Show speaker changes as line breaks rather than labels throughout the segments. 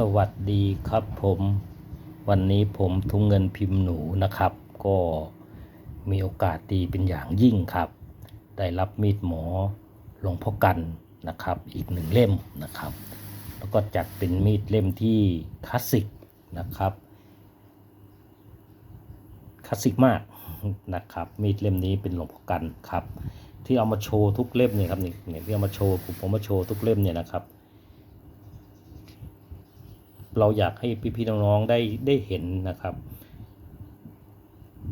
สวัสดีครับผมวันนี้ผมทุ่งเงินพิมพ์หนูนะครับ ก็มีโอกาสดีเป็นอย่างยิ่งครับ ได้รับมีดหมอหลวงพ่อกันนะครับ อีกหนึ่งเล่มนะครับ แล้วก็จัดเป็นมีดเล่มที่คลาสสิกนะครับคลาสสิกมากนะครับมีดเล่มนี้เป็นหลวงพ่อกันครับ ที่เอามาโชว์ทุกเล่มเนี่ยครับนี่เนี่ยที่เอามาโชว์ผมผมมาโชว์ทุกเล่มเนี่ยนะครับ เราอยากให้พี่ๆน้องๆได้ได้เห็นนะครับ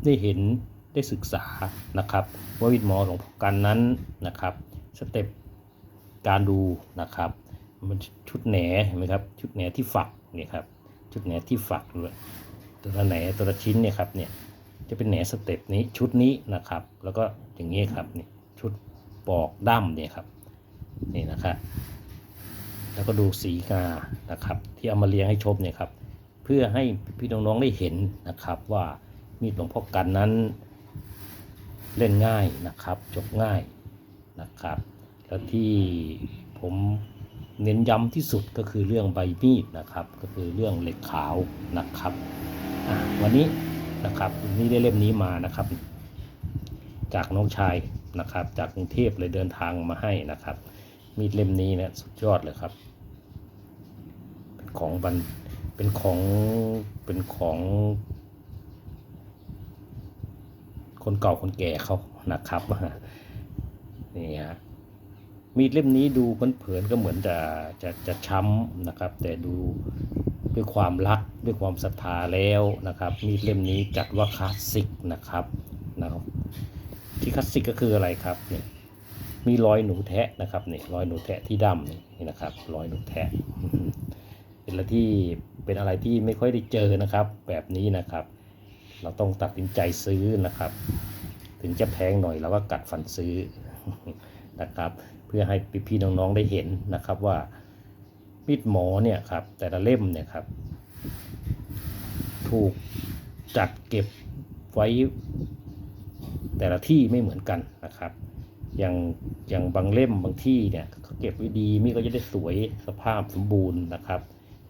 ได้เห็นได้ศึกษานะครับว่าวิทย์หมอหลวงพ่อกันนั้นนะครับสเต็ปการดูนะครับ มันชุดแหนเห็นไหมครับชุดแหนที่ฝักเนี่ยครับชุดแหนที่ฝักด้วยตัวละแหนตัวละชิ้นเนี่ยครับเนี่ยจะเป็นแหนสเต็ปนี้ชุดนี้นะครับ แล้วก็อย่างนี้ครับนี่ชุดปอกด้ามเนี่ยครับนี่นะครับ แล้วก็ดูสีงานะครับ ที่เอามาเรียงให้ชมเนี่ยครับ เพื่อให้พี่น้องๆได้เห็นนะครับว่ามีดหลวงพ่อกันนั้นเล่นง่ายนะครับจบง่ายนะครับ แล้วที่ผมเน้นย้ำที่สุดก็คือเรื่องใบมีดนะครับ ก็คือเรื่องเหล็กขาวนะครับวันนี้นะครับนนี้ได้เล่มนี้มานะครับ จากน้องชายนะครับ จากกรุงเทพเลยเดินทางมาให้นะครับ มีดเล่มนี้เนะสุดยอดเลยครับ ของบันเป็นของเป็นของ คนเก่าคนแก่เขานะครับนี่ฮะมีดเล่มนี้ดูเผินๆก็เหมือนจะจะจะช้ำนะครับ แต่ดูด้วยความรักด้วยความศรัทธาแล้วนะครับ มีดเล่มนี้จัดว่าคลาสสิกนะครับนะครับที่คลาสสิกก็คืออะไรครับเนี่ยมีรอยหนูแทะนะครับเนี่ยรอยหนูแทะที่ดำนี่นะครับ รอยหนูแทะ เป็นอะไรที่เป็นอะไรที่ไม่ค่อยได้เจอนะครับ แบบนี้นะครับ เราต้องตัดสินใจซื้อนะครับ ถึงจะแพงหน่อยเราก็กัดฟันซื้อนะครับ เพื่อให้พี่ๆน้องๆได้เห็นนะครับว่ามีดหมอเนี่ยครับแต่ละเล่มเนี่ยครับ ถูกจัดเก็บไว้แต่ละที่ไม่เหมือนกันนะครับอย่างอย่างบางเล่มบางที่เนี่ยเขาเก็บไว้ดีมีดก็จะได้สวยสภาพสมบูรณ์นะครับ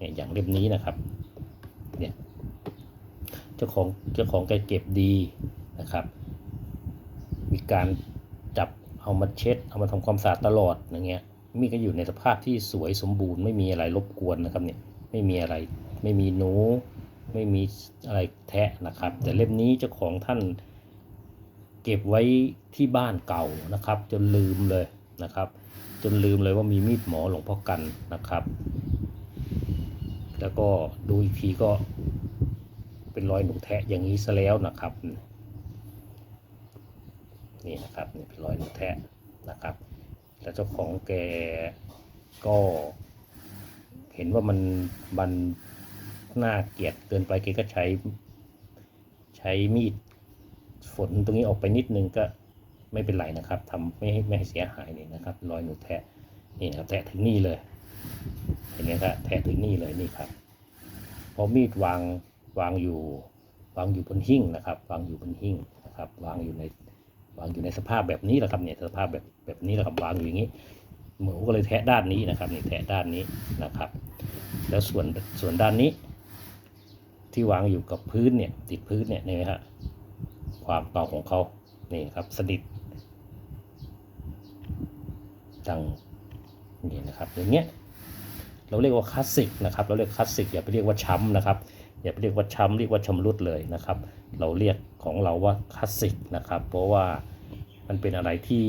เนี่ยอย่างเล่มนี้นะครับเนี่ยเจ้าของเจ้าของแกเก็บดีนะครับ มีการจับเอามาเช็ด เอามาทำความสะอาดตลอดอย่างเงี้ยมีดก็อยู่ในสภาพที่สวยสมบูรณ์ไม่มีอะไรรบกวนนะครับเนี่ยไม่มีอะไรไม่มีหนูไม่มีอะไรแทะนะครับ แต่เล่มนี้เจ้าของท่านเก็บไว้ที่บ้านเก่านะครับ จนลืมเลยนะครับ จนลืมเลยว่ามีมีดหมอหลวงพ่อกันนะครับ แล้วก็ดูอีกทีก็เป็นรอยหนูแทะอย่างนี้ซะแล้วนะครับนี่นะครับนี่เป็นรอยหนูแทะนะครับแล้วเจ้าของแกก็เห็นว่ามันมันน่าเกลียดเกินไปแกก็ใช้ใช้มีดฝนตรงนี้ออกไปนิดนึงก็ไม่เป็นไรนะครับทำไม่ให้ไม่ให้เสียหายนี่นะครับ รอยหนูแทะนี่นะครับแทะถึงนี่เลย เห็นไหมครับแทะถึงนี่เลยนี่ครับพราะมีดวางวางอยู่ วางอยู่บนหิ้งนะครับ วางอยู่บนหิ้งนะครับ วางอยู่ในวางอยู่ในสภาพแบบนี้แหละครับเนี่ยสภาพแบบแบบนี้แหละครับวางอยู่อย่างนี้หมูก็เลยแทะด้านนี้นะครับนี่แทะด้านนี้นะครับ แล้วส่วนส่วนด้านนี้ ที่วางอยู่กับพื้นเนี่ยติดพื้นเนี่ยนี่ฮะความเก่าของเขานี่ครับสนิทดังนี่นะครับอย่างเงี้ย เราเรียกว่าคลาสสิกนะครับเราเรียกคลาสสิกอย่าไปเรียกว่าช้ำนะครับอย่าไปเรียกว่าช้ำเรียกว่าชำรุดเลยนะครับ เราเรียกของเราว่าคลาสสิกนะครับ เพราะว่ามันเป็นอะไรที่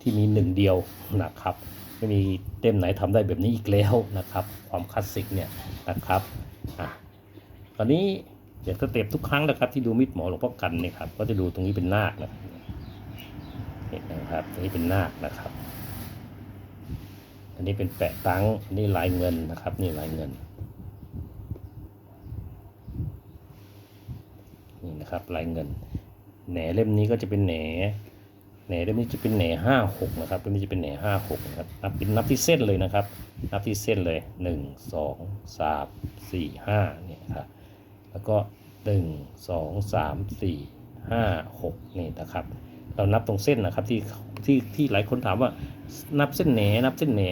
ที่มีหนึ่งเดียวนะครับไม่มีเต็มไหนทำได้แบบนี้อีกแล้วนะครับ ความคลาสสิกเนี่ยนะครับอะตอนนี้อย่างสเต็ปทุกครั้งนะครับ ที่ดูมิดหมอหลวงพ่อกันเนี่ยครับก็จะดูตรงนี้เป็นนาคนะครับนี่นะครับตรงนี้เป็นนาคนะครับ อันนี้เป็นแปะตังอันนี้ลายเงินนะครับ นี่ลายเงิน นี่นะครับลายเงิน แหนเล่มนี้ก็จะเป็นแหน แหนเล่มนี้จะเป็นแหนห้าหกนะครับ เล่มนี้จะเป็นแหนห้าหกนะครับ นับเป็นนับที่เส้นเลยนะครับ นับที่เส้นเลยหนึ่งสองสามสี่ห้าเนี่ยครับ แล้วก็หนึ่งสองสามสี่ห้าหกนี่นะครับ เรานับตรงเส้นนะครับที่ ที่ที่หลายคนถามว่า นับเส้นแหนนับเส้นแหน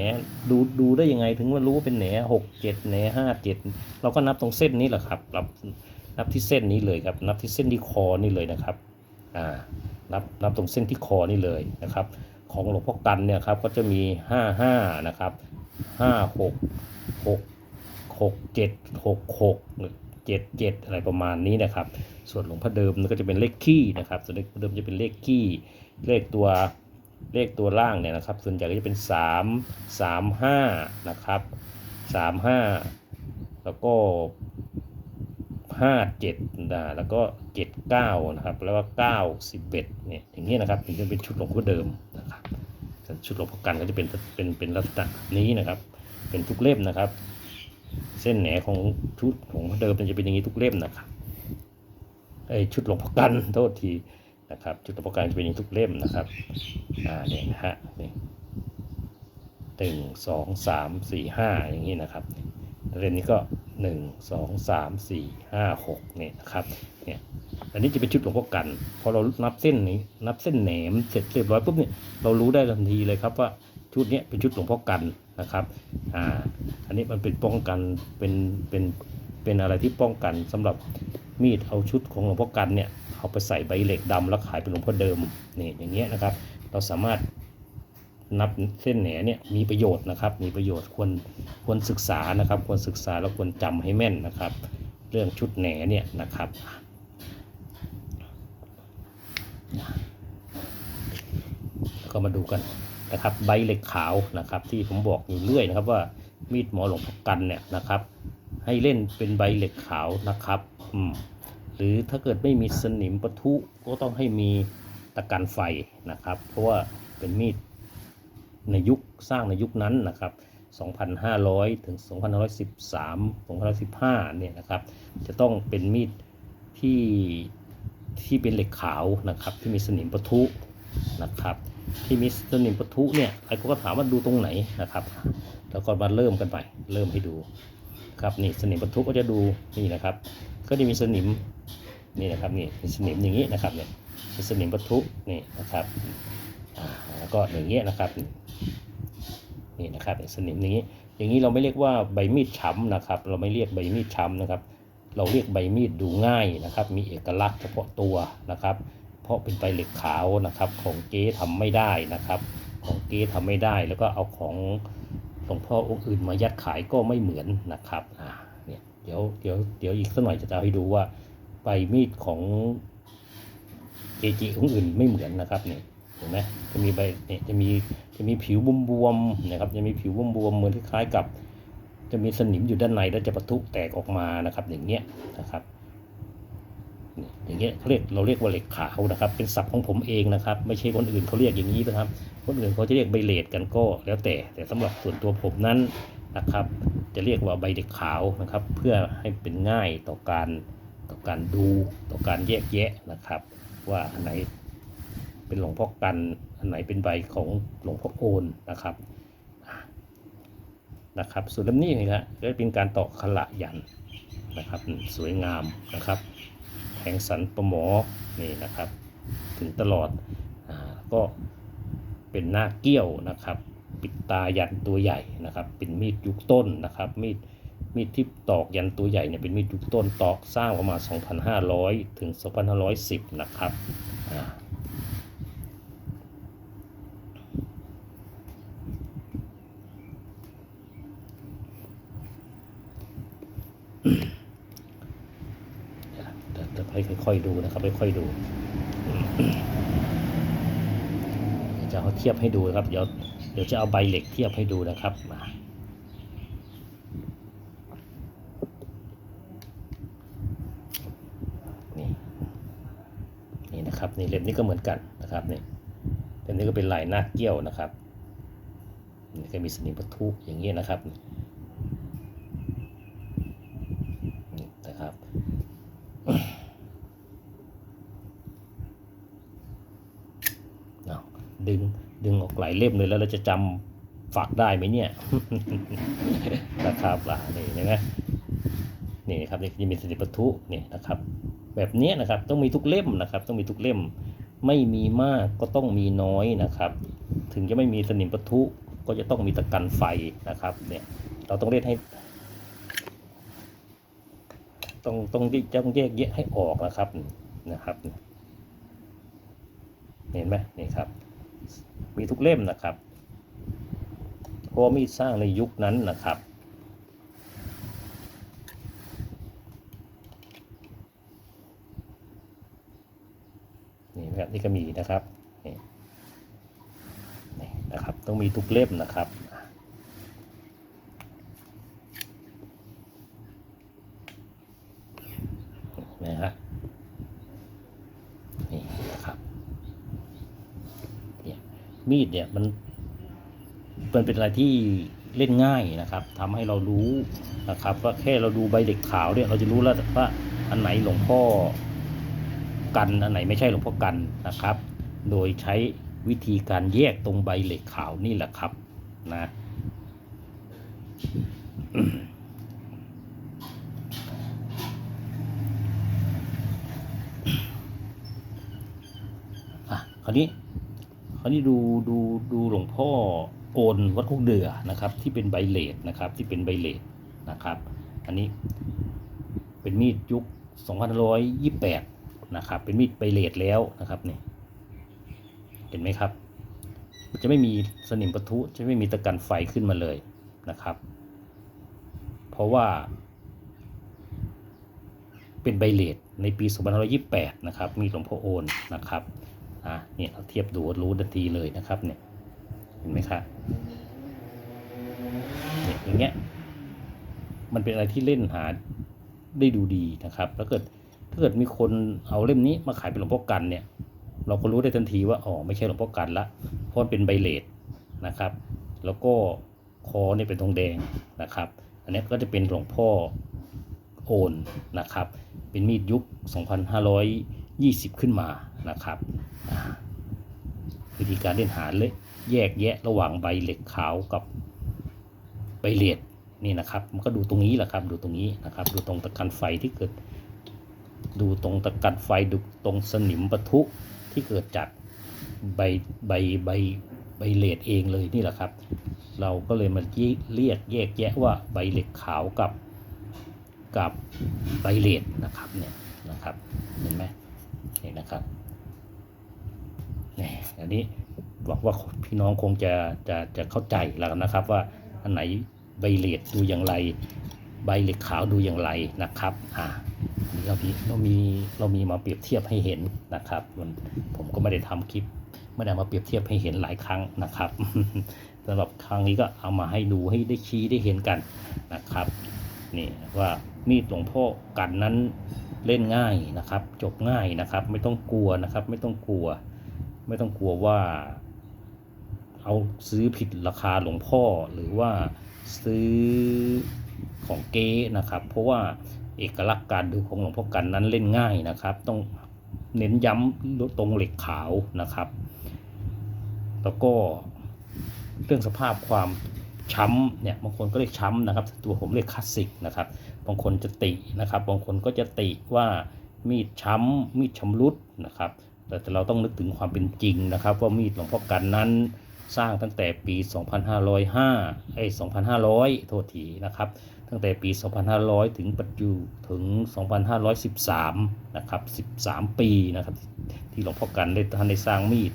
ดูดูได้ยังไงถึงว่ารู้ว่าเป็นแหนหกเจ็ดแหนห้าเจ็ดเราก็นับตรงเส้นนี้แหละครับนับนับที่เส้นนี้เลยครับ นับที่เส้นที่คอนี่เลยนะครับอ่านับนับตรงเส้นที่คอนี่เลยนะครับ ของหลวงพ่อกันเนี่ยครับก็จะมีห้าห้านะครับห้าหกหกหกเจ็ดหกหกเจ็ดเจ็ดอะไรประมาณนี้นะครับ ส่วนหลวงพ่อเดิมก็จะเป็นเลขขี้นะครับ ส่วนเลขเดิมจะเป็นเลขขี้เลขตัว เลขตัวล่างเนี่ยนะครับ ส่วนใหญ่ก็จะเป็นสามสามห้านะครับสามห้าแล้วก็ห้าเจ็ดนะแล้วก็เจ็ดเก้านะครับ แล้วก็เก้าสิบเอ็ดเนี่ยอย่างนี้นะครับถึงจะเป็นชุดหลวงพ่อเดิมนะครับส่วนชุดหลวงพ่อกันก็จะเป็นเป็นเป็นลักษณะนี้นะครับ เป็นทุกเล่มนะครับ เส้นแหนของชุดของพ่อเดิมมันจะเป็นอย่างนี้ทุกเล่มนะครับไอชุดหลวงพ่อกันโทษที นะครับชุดหลวงพ่อกันจะเป็นอย่างทุกเล่มนะครับอ่าเนี่ยนะฮะนี่หนึ่งสองสามสี่ห้าอย่างนี้นะครับเล่มนี้ก็หนึ่งสองสามสี่ห้าหกเนี่ยนะครับเนี่ยอันนี้จะเป็นชุดหลวงพ่อกัน พอเรานับเส้นนี้ นับเส้นแหนมเสร็จเรียบร้อยปุ๊บเนี่ยเรารู้ได้ทันทีเลยครับว่าชุดนี้เป็นชุดหลวงพ่อกันนะครับอ่าอันนี้มันเป็นป้องกันเป็นเป็นเป็นอะไรที่ป้องกันสำหรับมีดเอาชุดของหลวงพ่อกันเนี่ย เอาไปใส่ใบเหล็กดำแล้วขายเป็นหลวงพ่อเดิมนี่อย่างเงี้ยนะครับ เราสามารถนับเส้นแหนเนี่ยมีประโยชน์นะครับ มีประโยชน์ควรควรศึกษานะครับ ควรศึกษาแล้วควรจำให้แม่นนะครับ เรื่องชุดแหนเนี่ยนะครับก็มาดูกันนะครับใบเหล็กขาวนะครับ ที่ผมบอกอยู่เรื่อยนะครับว่ามีดหมอหลวงพ่อกันเนี่ยนะครับ ให้เล่นเป็นใบเหล็กขาวนะครับ อืม รือถ้าเกิดไม่มีสนิมปะทุก็ต้องให้มีตะกันไฟนะครับ เพราะว่าเป็นมีดในยุคสร้างในยุคนั้นนะครับ 2,500 ถึง2,113 2,115 เนี่ยนะครับ จะต้องเป็นมีดที่ที่เป็นเหล็กขาวนะครับ ที่มีสนิมปะทุนะครับ ที่มีสนิมปะทุเนี่ยใครก็ถามว่าดูตรงไหนนะครับแล้วก็มาเริ่มกันไปเริ่มให้ดูครับนี่สนิมปะทุก็จะดูนี่นะครับ ก็จะมีสนิมนี่นะครับนี่มีสนิมอย่างนี้นะครับเนี่ยมีสนิมปะทุนี่นะครับแล้วก็อย่างเงี้ยนะครับนี่นะครับสนิมอย่างนี้ อย่างนี้เราไม่เรียกว่าใบมีดช้ำนะครับ เราไม่เรียกใบมีดช้ำนะครับ เราเรียกใบมีดดูง่ายนะครับ มีเอกลักษณ์เฉพาะตัวนะครับ เพราะเป็นใบเหล็กขาวนะครับ ของเก๊ทำไม่ได้นะครับ ของเก๊ทำไม่ได้แล้วก็เอาของหลวงพ่อองค์อื่นมายัดขายก็ไม่เหมือนนะครับอ่า เดี๋ยวเดี๋ยวเดี๋ยวอีกสักหน่อยจะจะให้ดูว่าใบมีดของเกจิองอื่นไม่เหมือนนะครับเนี่ยเห็นไหมจะมีใบเนี่ยจะมีจะมีผิวบวมๆนะครับจะมีผิวบวมๆเหมือนคล้ายๆกับ จะมีสนิมอยู่ด้านในแล้วจะปะทุแตกออกมานะครับ อย่างเงี้ยนะครับอย่างเงี้ยเขาเรียกเราเรียกว่าเหล็กขาวนะครับ เป็นศัพท์ของผมเองนะครับ ไม่ใช่คนอื่นเขาเรียกอย่างนี้นะครับ คนอื่นเขาจะเรียกใบเลดกันก็แล้วแต่ แต่สำหรับส่วนตัวผมนั้น นะครับ จะเรียกว่าใบเด็กขาวนะครับ เพื่อให้เป็นง่ายต่อการต่อการดูต่อการแยกแยะนะครับ ว่าอันไหนเป็นหลวงพ่อกัน อันไหนเป็นใบของหลวงพ่อโอนนะครับนะครับส่วนเล่มนี้นะครับก็เป็นการตอกขละยันนะครับ สวยงามนะครับแทงสันประหมอนี่นะครับ ถึงตลอดอก็เป็นหน้าเกี้ยวนะครับ ปิดตายันตัวใหญ่นะครับ เป็นมีดยุคต้นนะครับ มีดมีดที่ตอกยันตัวใหญ่เนี่ยเป็นมีดยุคต้นตอกสร้างประมาณ 2,500 ถึง 2,510 นะครับอ่าเดี๋ยวเดี๋ยวให้ค่อยๆดูนะครับค่อยๆดูจะเอาเทียบให้ดูนะครับเดี๋ยว เดี๋ยวจะเอาใบเหล็กเทียบให้ดูนะครับมานี่นี่นะครับนี่เล่มนี้ก็เหมือนกันนะครับนี่เล่มนี้ก็เป็นลายหน้าเกี้ยวนะครับนี่ก็มีสนิมปะทุอย่างเงี้ยนะครับนี่นะครับ เอาดึงดึงออก หลายเล่มเลยแล้วเราจะจำฝากได้ไหมเนี่ยนะครับอ่านี่เห็นไหมนี่ครับนี่จะมีสนิปะทุนี่นะครับ แบบนี้นะครับต้องมีทุกเล่มนะครับ ต้องมีทุกเล่ม ไม่มีมากก็ต้องมีน้อยนะครับ ถึงจะไม่มีสนิมปะทุก็จะต้องมีตะกันไฟนะครับเนี่ยเราต้องเล่นให้ต้องต้องต้องแยกแยะให้ออกนะครับนะครับเห็นไหมนี่ครับ มีทุกเล่มนะครับเพราะมีสร้างในยุคนั้นนะครับ นี่นะครับนี่ก็มีนะครับนี่นะครับ ต้องมีทุกเล่มนะครับ นะฮะนี่นะครับเนี่ย มีดเนี่ยมันมันเป็นอะไรที่เล่นง่ายนะครับทำให้เรารู้นะครับว่าแค่เราดูใบเด็กขาวเนี่ยเราจะรู้แล้วว่าอันไหนหลวงพ่อกันอันไหนไม่ใช่หลวงพ่อกันนะครับ โดยใช้วิธีการแยกตรงใบเหล็กขาวนี่แหละครับนะอะคราวนี้ คราวนี้ดูดูดูหลวงพ่อโอนวัดคุกเดือนะครับ ที่เป็นใบเลดนะครับที่เป็นใบเลดนะครับ อันนี้เป็นมีดยุค2528นะครับ เป็นมีดใบเลดแล้วนะครับนี่เห็นไหมครับ มันจะไม่มีสนิมปะทุจะไม่มีตะกันไฟขึ้นมาเลยนะครับ เพราะว่า เป็นใบเลดในปี2528 นะครับ มีหลวงพ่อโอนนะครับ เนี่ยเราเทียบดูรู้ทันทีเลยนะครับเนี่ยเห็นไหมครับเนี่ยอย่างเงี้ยมันเป็นอะไรที่เล่นหาได้ดูดีนะครับแล้วเกิดถ้าเกิดมีคนเอาเล่มนี้มาขายเป็นหลวงพ่อกันเนี่ย เราก็รู้ได้ทันทีว่าอ๋อไม่ใช่หลวงพ่อกันละเพราะเป็นใบเลดนะครับ แล้วก็คอเนี่ยเป็นทองแดงนะครับ อันนี้ก็จะเป็นหลวงพ่อโอนนะครับ เป็นมีดยุค 2520 ขึ้นมานะครับ วิธีการเล่นหาเลยแยกแยะระหว่างใบเหล็กขาวกับใบเหลียดนี่นะครับมันก็ดูตรงนี้แหละครับดูตรงนี้นะครับ ดูตรงตะกันไฟที่เกิด ดูตรงตะกันไฟดูตรงสนิมปะทุที่เกิดจากใบใบใบใบเหล็ดเองเลยนี่แหละครับ เราก็เลยมาเรียกแยกแยะว่าใบเหล็กขาวกับกับใบเหล็ดนะครับเนี่ยนะครับเห็นไหมนี่นะครับ อันนี้หวังว่าพี่น้องคงจะจะจะเข้าใจแล้วนะครับว่าอันไหนใบเหล็ดดูอย่างไร ใบเหล็กขาวดูอย่างไรนะครับอ่ามีเรามีเรามีเรามีมาเปรียบเทียบให้เห็นนะครับมันผมก็ไม่ได้ทำคลิปไม่ได้มาเปรียบเทียบให้เห็นหลายครั้งนะครับสำหรับครั้งนี้ก็เอามาให้ดูให้ได้ชี้ได้เห็นกันนะครับนี่ว่ามีดหลวงพ่อกันนั้นเล่นง่ายนะครับ จบง่ายนะครับ ไม่ต้องกลัวนะครับ ไม่ต้องกลัว ไม่ต้องกลัวว่า เอาซื้อผิดราคาหลวงพ่อหรือว่าซื้อของเก๊นะครับ เพราะว่าเอกลักษณ์การดูของหลวงพ่อกันนั้นเล่นง่ายนะครับ ต้องเน้นย้ำตรงเหล็กขาวนะครับ แล้วก็เรื่องสภาพความช้ำเนี่ยบางคนก็เรียกช้ำนะครับ ตัวผมเรียกคลาสสิกนะครับ บางคนจะตินะครับ บางคนก็จะติว่ามีดช้ำมีดชำรุดนะครับ แต่เราต้องนึกถึงความเป็นจริงนะครับ ว่ามีดหลวงพ่อกันนั้นสร้างตั้งแต่ปี 2505ไอ้2500 โทษทีนะครับ ตั้งแต่ปี 2500 ถึงปัจจุถึง 2513 นะครับ 13 ปีนะครับ ที่หลวงพ่อกันได้ท่านได้สร้างมีด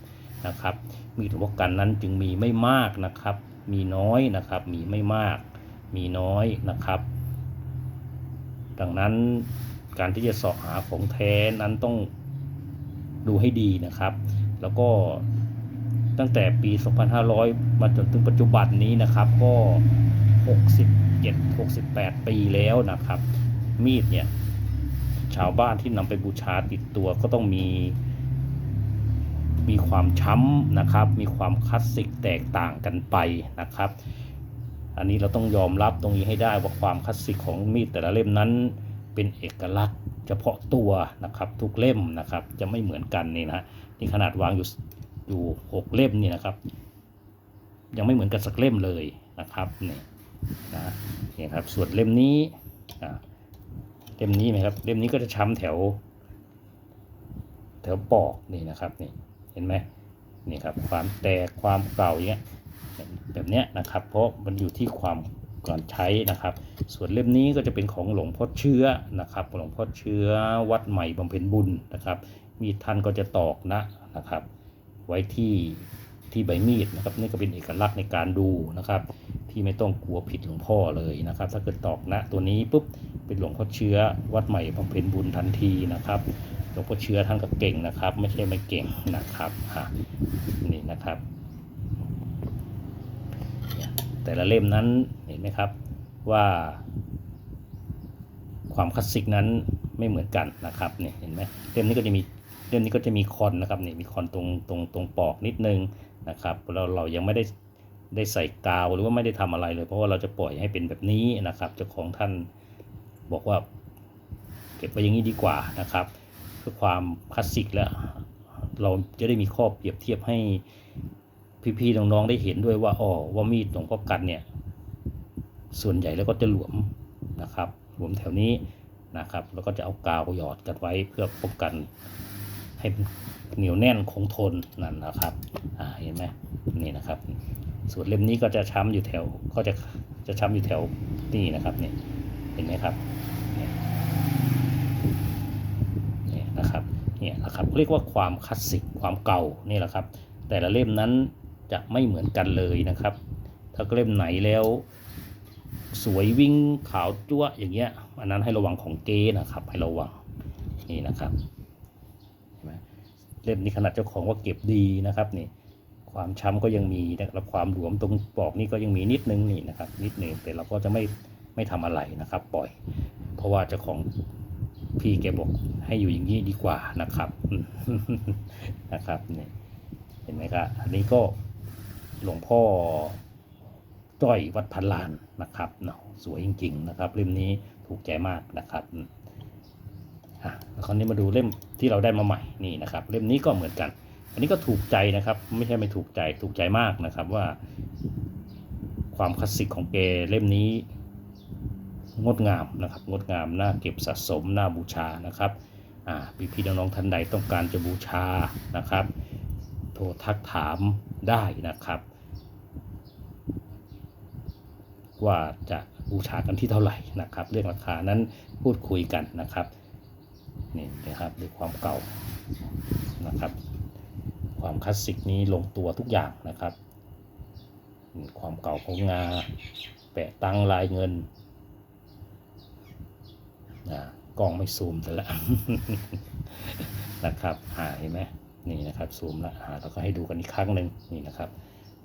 นะครับ มีดหลวงพ่อกันนั้นจึงมีไม่มากนะครับ มีน้อยนะครับ มีไม่มาก มีน้อยนะครับ ดังนั้นการที่จะสาะหาของแท้นั้นต้อง ดูให้ดีนะครับ แล้วก็ตั้งแต่ปี 2500 มาจนถึงปัจจุบันนี้นะครับก็ 67 68 ปีแล้วนะครับ มีดเนี่ย ชาวบ้านที่นำไปบูชาติดตัวก็ต้องมี มีความช้ำนะครับ มีความคลาสสิกแตกต่างกันไปนะครับ อันนี้เราต้องยอมรับตรงนี้ให้ได้ว่าความคลาสสิกของมีดแต่ละเล่มนั้นเป็นเอกลักษณ์ เฉพาะตัวนะครับทุกเล่มนะครับจะไม่เหมือนกันนี่นะนี่ขนาดวางอยู่อยู่หกเล่มนี่นะครับ ยังไม่เหมือนกันสักเล่มเลยนะครับนี่นะนี่ครับส่วนเล่มนี้เล่มนี้ไหมครับเล่มนี้ก็จะช้ำแถว แถวปอกนี่นะครับนี่เห็นไหมนี่ครับความแตกความเก่าอย่างเงี้ยแบบเนี้ยนะครับ เพราะมันอยู่ที่ความ ก่อนใช้นะครับ ส่วนเล่มนี้ก็จะเป็นของหลวงพ่อเชื้อนะครับ หลวงพ่อเชื้อวัดใหม่บำเพ็ญบุญนะครับ มีท่านก็จะตอกนะนะครับ ไว้ที่ที่ใบมีดนะครับนี่ก็เป็นเอกลักษณ์ในการดูนะครับ ที่ไม่ต้องกลัวผิดหลวงพ่อเลยนะครับ ถ้าเกิดตอกนะตัวนี้ปุ๊บเป็นหลวงพ่อเชื้อวัดใหม่บำเพ็ญบุญทันทีนะครับหลวงพ่อเชื้อท่านก็เก่งนะครับ ไม่ใช่ไม่เก่งนะครับฮะนี่นะครับ แต่ละเล่มนั้นเห็นไหมครับว่า ความคลาสสิกนั้นไม่เหมือนกันนะครับเนี่ยเห็นไหมเล่มนี้ก็จะมีเล่มนี้ก็จะมีคอนนะครับเนี่ยมีคอนตรงตรงตรงปอกนิดนึงนะครับเราเรายังไม่ได้ได้ใส่กาวหรือว่าไม่ได้ทำอะไรเลย เพราะว่าเราจะปล่อยให้เป็นแบบนี้นะครับเจ้าของท่านบอกว่า เก็บไว้อย่างนี้ดีกว่านะครับ เพื่อความคลาสสิกและเราจะได้มีข้อเปรียบเทียบให้ พี่ๆน้องๆได้เห็นด้วยว่าอ๋อว่ามีดหลวงพ่อกันเนี่ย ส่วนใหญ่แล้วก็จะหลวมนะครับหลวมแถวนี้นะครับ แล้วก็จะเอากาวหยอดกันไว้เพื่อป้องกันให้เหนียวแน่นคงทนนั่นนะครับอ่าเห็นไหมนี่นะครับ ส่วนเล่มนี้ก็จะช้ำอยู่แถวก็จะจะช้ำอยู่แถวนี่นะครับเนี่ยเห็นไหมครับนี่ยเนี่ยนะครับเนี่ยนะครับเรียกว่าความคลาสสิกความเก่านี่แหละครับ แต่ละเล่มนั้น จะไม่เหมือนกันเลยนะครับ ถ้าเล่มไหนแล้ว สวยวิ่งขาวจั๊วะอย่างเงี้ยอันนั้นให้ระวังของเก๊นะครับ ให้ระวังนี่นะครับเห็นไหมเล่มนี้ขนาดเจ้าของว่าเก็บดีนะครับนี่ความช้ำก็ยังมีนะครับความหลวมตรงปลอกนี่ก็ยังมีนิดนึงนี่นะครับ นิดนึงแต่เราก็จะไม่ไม่ทำอะไรนะครับ ปล่อย เพราะว่าเจ้าของพี่แกบอกให้อยู่อย่างนี้ดีกว่านะครับนะครับนี่เห็นไหมครับอันนี้ก็ หลวงพ่อจ้อยวัดพันลานนะครับเนาะสวยจริง ๆ นะครับ เล่มนี้ถูกใจมากนะครับอะคราวนี้มาดูเล่มที่เราได้มาใหม่นี่นะครับ เล่มนี้ก็เหมือนกัน อันนี้ก็ถูกใจนะครับ ไม่ใช่ไม่ถูกใจถูกใจมากนะครับว่า ความคลาสสิกของเกเล่มนี้ งดงามนะครับ งดงามน่าเก็บสะสมน่าบูชานะครับอ่พี่ๆน้องๆท่านใดต้องการจะบูชานะครับ โทรทักถาม ได้นะครับ ว่าจะบูชากันที่เท่าไหร่นะครับ เรื่องราคานั้นพูดคุยกันนะครับนี่นะครับด้วยความเก่านะครับ ความคลาสสิกนี้ลงตัวทุกอย่างนะครับ ความเก่าของงาแปะตั้งลายเงินนะกล้องไม่ซูมแต่ละนะครับหาเห็นไหม นี่นะครับซูมละหาแล้วก็ให้ดูกันอีกครั้งหนึ่งนี่นะครับ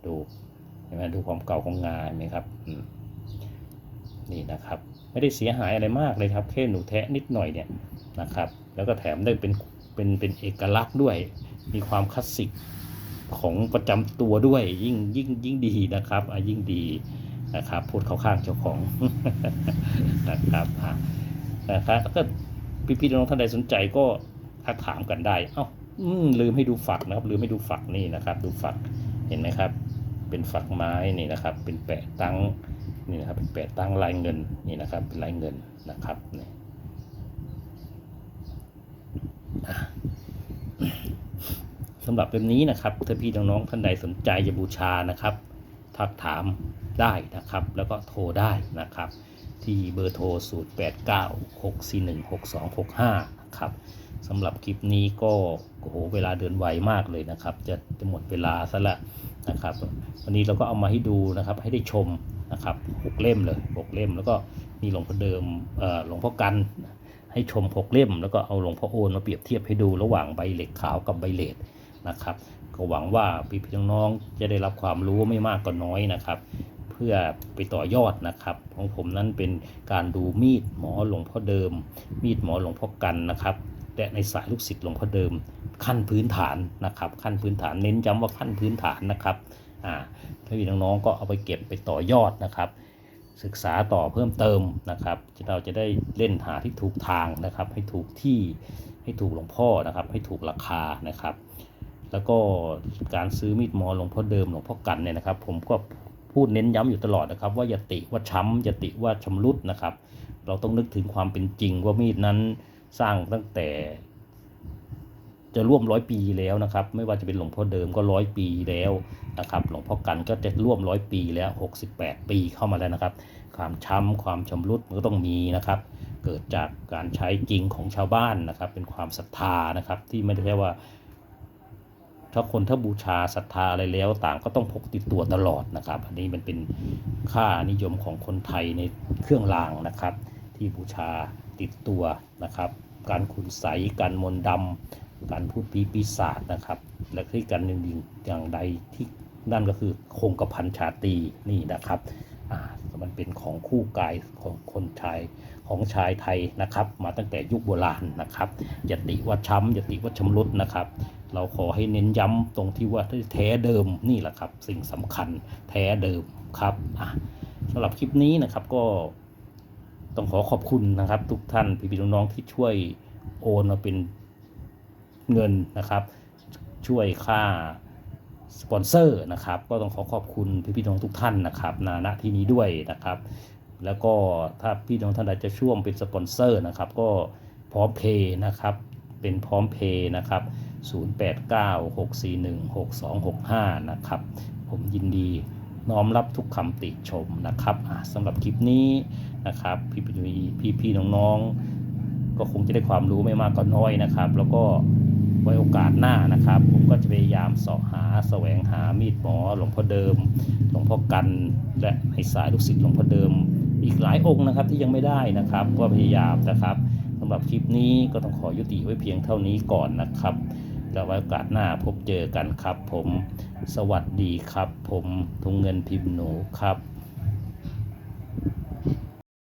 ดูเห็นไหมดูความเก่าของงานไหมครับอืมนี่นะครับ ไม่ได้เสียหายอะไรมากเลยครับแค่หนูแทะนิดหน่อยเนี่ยนะครับ แล้วก็แถมได้เป็นเป็นเป็นเอกลักษณ์ด้วย มีความคลาสสิกของประจำตัวด้วยยิ่งยิ่งยิ่งดีนะครับอะยิ่งดีนะครับพูดเข้าข้างเจ้าของนะครับนะครับแล้วก็พี่ๆน้องๆท่านใดสนใจก็ทักถามกันได้ เอ้า อืมลืมให้ดูฝักนะครับ ลืมให้ดูฝักนี่นะครับ ดูฝักเห็นไหมครับ เป็นฝักไม้นี่นะครับ เป็นแปะตั้งนี่นะครับ เป็นแปะตั้งลายเงินนี่นะครับ เป็นลายเงินนะครับนี่สำหรับเล่มนี้นะครับถ้าพี่น้องๆท่านใดสนใจจะบูชานะครับทักถามได้นะครับ แล้วก็โทรได้นะครับ ที่เบอร์โทร 0 8 9 6 4 1 6 2 6 5นะครับ สำหรับคลิปนี้ก็โอ้โหเวลาเดินไวมากเลยนะครับ จะจะหมดเวลาซะละนะครับ วันนี้เราก็เอามาให้ดูนะครับให้ได้ชมนะครับหกเล่มเลยหกเล่ม แล้วก็มีหลวงพ่อเดิมเอ่อหลวงพ่อกันให้ชมหกเล่ม แล้วก็เอาหลวงพ่อโอนมาเปรียบเทียบให้ดูระหว่างใบเหล็กขาวกับใบเลดนะครับ ก็หวังว่าพี่ๆน้องๆจะได้รับความรู้ไม่มากก็น้อยนะครับ เพื่อไปต่อยอดนะครับ ของผมนั้นเป็นการดูมีดหมอหลวงพ่อเดิม มีดหมอหลวงพ่อกันนะครับ และในสายลูกศิษย์หลวงพ่อเดิมขั้นพื้นฐานนะครับ ขั้นพื้นฐานเน้นย้ำว่าขั้นพื้นฐานนะครับอ่าพี่น้องๆก็เอาไปเก็บไปต่อยอดนะครับ ศึกษาต่อเพิ่มเติมนะครับเราจะได้เล่นหาที่ถูกทางนะครับ ให้ถูกที่ให้ถูกหลวงพ่อนะครับ ให้ถูกราคานะครับ แล้วก็การซื้อมีดมอหลวงพ่อเดิมหลวงพ่อกันเนี่ยนะครับ ผมก็พูดเน้นย้ำอยู่ตลอดนะครับ ว่าอย่าติว่าช้ำอย่าติว่าชำรุดนะครับ เราต้องนึกถึงความเป็นจริงว่ามีดนั้น สร้างตั้งแต่ จะร่วมร้อยปีแล้วนะครับ ไม่ว่าจะเป็นหลวงพ่อเดิมก็ร้อยปีแล้วนะครับหลวงพ่อกันก็จะร่วมร้อยปีแล้ว 68 ปีเข้ามาแล้วนะครับ ความช้ำความชำรุดมันก็ต้องมีนะครับ เกิดจากการใช้จริงของชาวบ้านนะครับ เป็นความศรัทธานะครับที่ไม่ได้ใช่ว่าถ้าคนถ้าบูชาศรัทธาอะไรแล้วต่างก็ต้องพกติดตัวตลอดนะครับ อันนี้มันเป็นค่านิยมของคนไทยในเครื่องรางนะครับ ที่บูชา ติดตัวนะครับ การขุนไสการมนต์ดำการพูดผีปีศาจนะครับ และที่การหนึ่งอย่างใดที่นั่นก็คือคงกระพันชาตีนี่นะครับมันเป็นของคู่กายของคนชายของชายไทยนะครับ มาตั้งแต่ยุคโบราณนะครับยติว่าช้ำยติว่าชำรุดนะครับ เราขอให้เน้นย้ำตรงที่ว่าแท้เดิมนี่แหละครับ สิ่งสำคัญแท้เดิมครับสำหรับคลิปนี้นะครับก็ ต้องขอขอบคุณนะครับ ทุกท่านพี่ๆน้องๆที่ช่วยโอนมาเป็นเงินนะครับ ช่วยค่าสปอนเซอร์นะครับ ก็ต้องขอขอบคุณพี่ๆน้องทุกท่านนะครับนณที่นี้ด้วยนะครับ แล้วก็ถ้าพี่น้องท่านใดจะช่วงเป็นสปอนเซอร์นะครับ ก็พร้อมเพย์นะครับเป็นพร้อมเพย์นะครับ 0896416265 นะครับ ผมยินดีน้อมรับทุกคำติชมนะครับสำหรับคลิปนี้ นะครับ พี่พี่พี่พี่น้องๆ ก็คงจะได้ความรู้ไม่มากก็น้อยนะครับ แล้วก็ไว้โอกาสหน้านะครับ ผมก็จะพยายามสาะหาแสวงหามีดหมอหลวงพ่อเดิม หลวงพ่อกันและในสายลูกศิษย์หลวงพ่อเดิม อีกหลายองค์นะครับที่ยังไม่ได้นะครับ ก็พยายามนะครับสำหรับคลิปนี้ก็ต้องขอยุติไว้เพียงเท่านี้ก่อนนะครับแล้วไว้โอกาสหน้าพบเจอกันครับ ผมสวัสดีครับ ผมทุงเงินพิมพ์หนูครับ